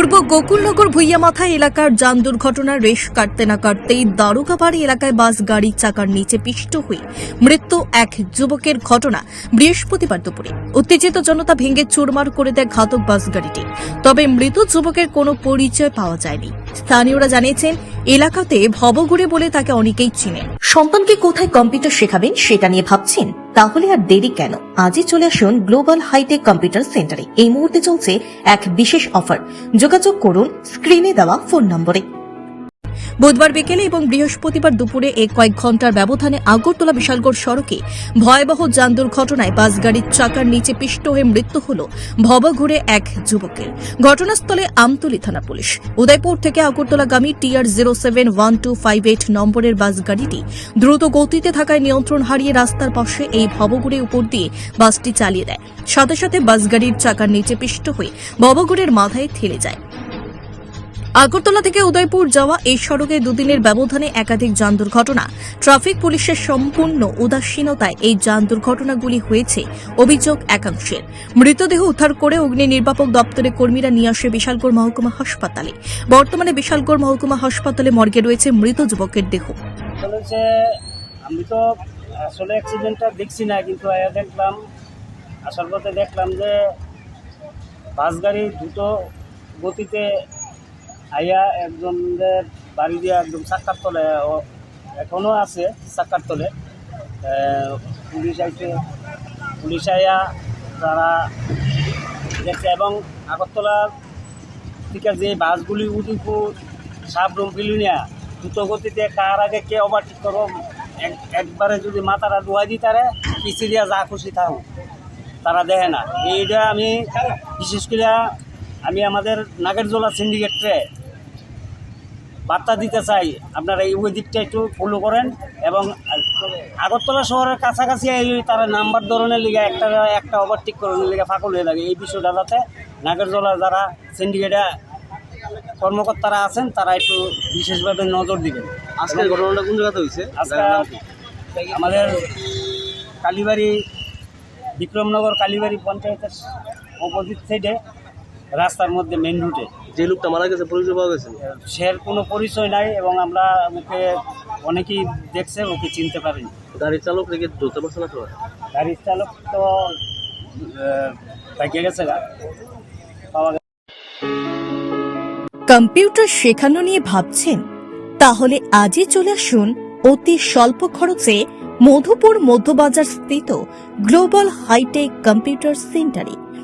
পূর্ব গোকুলনগর ভুইয়ামাথা এলাকার যান দুর্ঘটনার রেশ কাটতে না কাটতেই দারুকাবাড়ি এলাকায় বাস গাড়ির চাকার নিচে পিষ্ট হয়ে মৃত্যু এক যুবকের ঘটনা বৃহস্পতিবার দুপুরে। উত্তেজিত জনতা ভেঙে চুরমার করে দেয় ঘাতক বাস গাড়িটি। তবে মৃত যুবকের কোনো পরিচয় পাওয়া যায়নি। স্থানীয়রা জানিয়েছেন, এলাকাতে ভবঘুরে বলে তাকে অনেকেই চিনে সন্তানকে কোথায় কম্পিউটার শেখাবেন সেটা নিয়ে ভাবছেন? তাহলে আর দেরি কেন? আজই চলে আসুন গ্লোবাল হাইটেক কম্পিউটার সেন্টারে। এই মুহূর্তে চলছে এক বিশেষ অফার। যোগাযোগ করুন, স্ক্রিনে দেওয়া ফোন নম্বরে। বুধবার বিকেলে এবং বৃহস্পতিবার দুপুরে এই কয়েক ঘণ্টার ব্যবধানে আগরতলা বিশালগড় সড়কে ভয়াবহ যান দুর্ঘটনায় বাস গাড়ির চাকার নিচে পিষ্ট হয়ে মৃত্যু হল ভবঘুরে এক যুবকের। ঘটনাস্থলে আমতলী থানা পুলিশ। উদয়পুর থেকে আগরতলাগামী TR zero seven one two five eight নম্বরের বাস গাড়িটি দ্রুত গতিতে থাকায় নিয়ন্ত্রণ হারিয়ে রাস্তার পাশে এই ভবঘুরে উপর দিয়ে বাসটি চালিয়ে দেয়। সাথে সাথে বাস গাড়ির চাকার নিচে পিষ্ট হয়ে ভবঘুরের মাথায় থেলে যায়। আগরতলা থেকে উদয়পুর যাওয়া এই সড়কে দুদিনের ব্যবধানে একাধিক যান দুর্ঘটনা। ট্রাফিক পুলিশের সম্পূর্ণ উদাসীনতায় এই যান দুর্ঘটনাগুলি হয়েছে, অভিযোগ একাংশের। মৃতদেহ উদ্ধার করে অগ্নি নির্বাপক দপ্তরের কর্মীরা নিয়ে আসে বিশালগড় মহকুমা হাসপাতালে। বর্তমানে বিশালগড় মহকুমা হাসপাতালে মর্গে রয়েছে মৃত যুবকের দেহ। আসলে আসলে দেখছি না দেখলাম পথে দেখলাম যে বাস গাড়ি দ্রুত গতিতে আইয়া একজনদের বাড়ি দিয়ে একদম চাক্কার তলে এখনও আছে চাক্কার তলে। পুলিশ আইছে। পুলিশ আইয়া তারা দেখছে এবং আগরতলার থেকে যে বাসগুলি উদিপুর সাবরুম দ্রুত গতিতে কার আগে কে ওভারটেক করো, এক- একবারে যদি মাথাটা ডুয়াই দিই তারে পিছিয়ে যা খুশি থাকো তারা দেখে না। এইটা আমি, বিশেষ করে আমি আমাদের নাগেরজোলা সিন্ডিকেটরে বার্তা দিতে চাই। আপনারা এই ওই দিকটা একটু ফলো করেন এবং আগরতলা শহরের কাছাকাছি এই তারা নাম্বার ধরনের লিগে একটা একটা ওভারটেক করানোর লিগে ফাঁকল হয়ে থাকে। এই বিষয়টা যাতে নাগেরজোলা যারা সিন্ডিকেটে কর্মকর্তারা আছেন তারা একটু বিশেষভাবে নজর দিবেন। আজকের ঘটনাটা কোন জায়গাতে হয়েছে? আমাদের কালীবাড়ি বিক্রমনগর কালীবাড়ি পঞ্চায়েতের অপোজিট সাইডে রাস্তার মধ্যে মেন রুটে যে লোকটা মারা গেছে পরিচয় পাওয়া গেছে? সের কোনো পরিচয় নাই এবং আমরা ওকে অনেকেই দেখছে ওকে চিনতে পারিনি। গাড়ির চালক রেখে ধরতে পারছে না সবাই? গাড়ির চালক তো তাকিয়ে গেছে গা। পাওয়া কম্পিউটার শেখানো নিয়ে ভাবছেন? তাহলে আজই চলে আসুন অতি স্বল্প খরচে মধুপুর মধ্যবাজার স্থিত গ্লোবাল হাইটেক কম্পিউটার সেন্টারে।